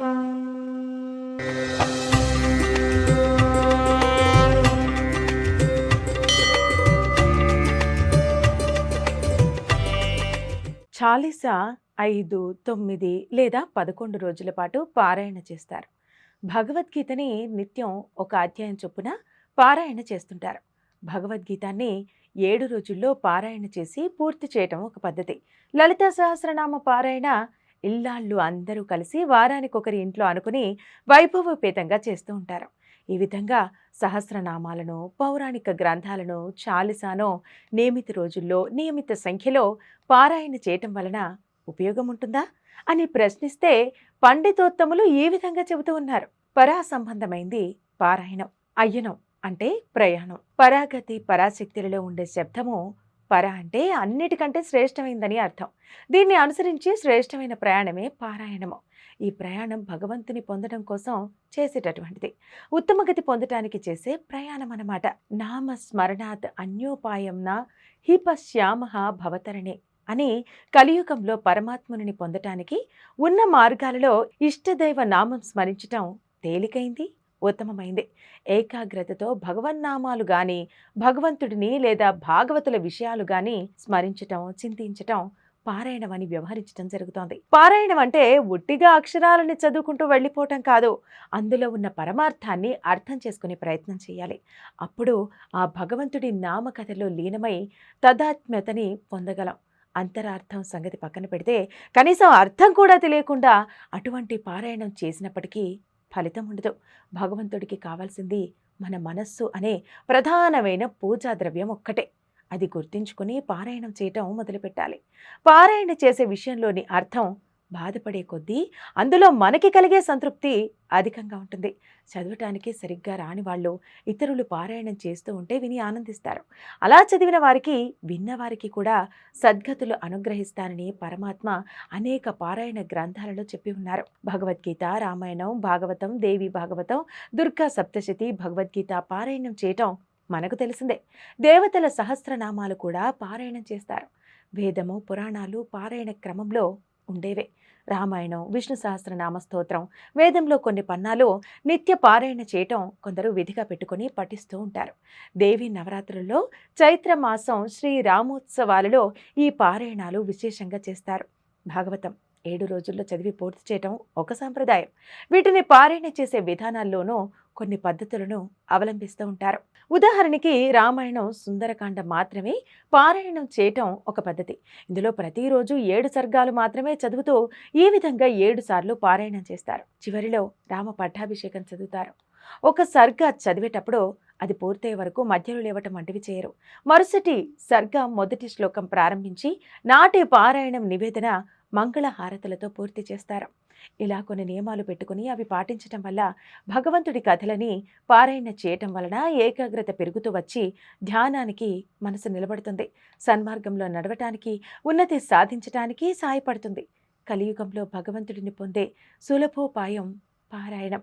చాలీసా ఐదు తొమ్మిది లేదా పదకొండు రోజుల పాటు పారాయణ చేస్తారు. భగవద్గీతని నిత్యం ఒక అధ్యాయం చొప్పున పారాయణ చేస్తుంటారు. భగవద్గీతాన్ని ఏడు రోజుల్లో పారాయణ చేసి పూర్తి చేయటం ఒక పద్ధతి. లలిత సహస్రనామ పారాయణ ఇల్లాళ్ళు అందరూ కలిసి వారానికొకరి ఇంట్లో అనుకుని వైభవపేతంగా చేస్తూ ఉంటారు. ఈ విధంగా సహస్రనామాలను పౌరాణిక గ్రంథాలను చాలిసానో నియమిత రోజుల్లో నియమిత సంఖ్యలో పారాయణ చేయటం వలన ఉపయోగం ఉంటుందా అని ప్రశ్నిస్తే పండితోత్తములు ఈ విధంగా చెబుతూ ఉన్నారు. పరా సంబంధమైంది పారాయణం అయ్యనం అంటే ప్రయాణం. పరాగతి పరాశక్తులలో ఉండే శబ్దము పర అంటే అన్నిటికంటే శ్రేష్టమైందని అర్థం. దీన్ని అనుసరించి శ్రేష్టమైన ప్రయాణమే పారాయణము. ఈ ప్రయాణం భగవంతుని పొందడం కోసం చేసేటటువంటిది. ఉత్తమగతి పొందటానికి చేసే ప్రయాణం అన్నమాట నామ స్మరణాత్ అన్యోపాయంన హిపశ్యామ భవతరణే అని కలియుగంలో పరమాత్ముని పొందటానికి ఉన్న మార్గాలలో ఇష్టదైవ నామం స్మరించటం తేలికైంది? ఉత్తమమైంది. ఏకాగ్రతతో భగవన్నామాలు గాని భగవంతుడిని లేదా భాగవతుల విషయాలు గాని స్మరించటం చింతించటం పారాయణం అని వ్యవహరించడం జరుగుతోంది. పారాయణం అంటే ఒట్టిగా అక్షరాలని చదువుకుంటూ వెళ్ళిపోవటం కాదు. అందులో ఉన్న పరమార్థాన్ని అర్థం చేసుకునే ప్రయత్నం చేయాలి. అప్పుడు ఆ భగవంతుడి నామకథలో లీనమై తదాత్మ్యతని పొందగలం. అంతరార్థం సంగతి పక్కన పెడితే కనీసం అర్థం కూడా తెలియకుండా అటువంటి పారాయణం చేసినప్పటికీ ఫలితం ఉండదు. భగవంతుడికి కావాల్సింది మన మనస్సు అనే ప్రధానమైన పూజా ద్రవ్యం ఒక్కటే. అది గుర్తించుకుని పారాయణం చేయటం మొదలుపెట్టాలి. పారాయణ చేసే విషయంలోని అర్థం బాధపడే కొద్దీ అందులో మనకి కలిగే సంతృప్తి అధికంగా ఉంటుంది. చదవటానికి సరిగ్గా రాని వాళ్ళు ఇతరులు పారాయణం చేస్తూ ఉంటే విని ఆనందిస్తారు. అలా చదివిన వారికి విన్నవారికి కూడా సద్గతులు అనుగ్రహిస్తానని పరమాత్మ అనేక పారాయణ గ్రంథాలలో చెప్పి ఉన్నారు. భగవద్గీత రామాయణం భాగవతం దేవి భాగవతం దుర్గా సప్తశతి భగవద్గీత పారాయణం చేయటం మనకు తెలిసిందే. దేవతల సహస్రనామాలు కూడా పారాయణం చేస్తారు. వేదము పురాణాలు పారాయణ క్రమంలో ఉండేవే. రామాయణం విష్ణు సహస్రనామ స్తోత్రం వేదంలో కొన్ని పన్నాలు నిత్య పారాయణ చేయటం కొందరు విధిగా పెట్టుకొని పఠిస్తూ ఉంటారు. దేవి నవరాత్రుల్లో చైత్ర మాసం శ్రీ రామోత్సవాలలో ఈ పారాయణాలు విశేషంగా చేస్తారు. భాగవతం ఏడు రోజుల్లో చదివి పూర్తి చేయటం ఒక సాంప్రదాయం. వీటిని పారాయణ చేసే విధానాల్లోనూ కొన్ని పద్ధతులను అవలంబిస్తూ ఉంటారు. ఉదాహరణకి రామాయణం సుందరకాండ మాత్రమే పారాయణం చేయటం ఒక పద్ధతి. ఇందులో ప్రతిరోజు ఏడు సర్గాలు మాత్రమే చదువుతూ ఈ విధంగా ఏడు సార్లు పారాయణం చేస్తారు. చివరిలో రామ పట్టాభిషేకం చదువుతారు. ఒక సర్గ చదివేటప్పుడు అది పూర్తయ్యే వరకు మధ్యలో లేవటం వంటివి చేయరు. మరుసటి సర్గ మొదటి శ్లోకం ప్రారంభించి నాటి పారాయణం నివేదన మంగళ హారతులతో పూర్తి చేస్తారు. ఇలా కొన్ని నియమాలు పెట్టుకుని అవి పాటించటం వల్ల భగవంతుడి కథలని పారాయణ చేయటం వలన ఏకాగ్రత పెరుగుతూ వచ్చి ధ్యానానికి మనసు నిలబడుతుంది. సన్మార్గంలో నడవటానికి ఉన్నతి సాధించటానికి సాయపడుతుంది. కలియుగంలో భగవంతుడిని పొందే సులభోపాయం పారాయణం.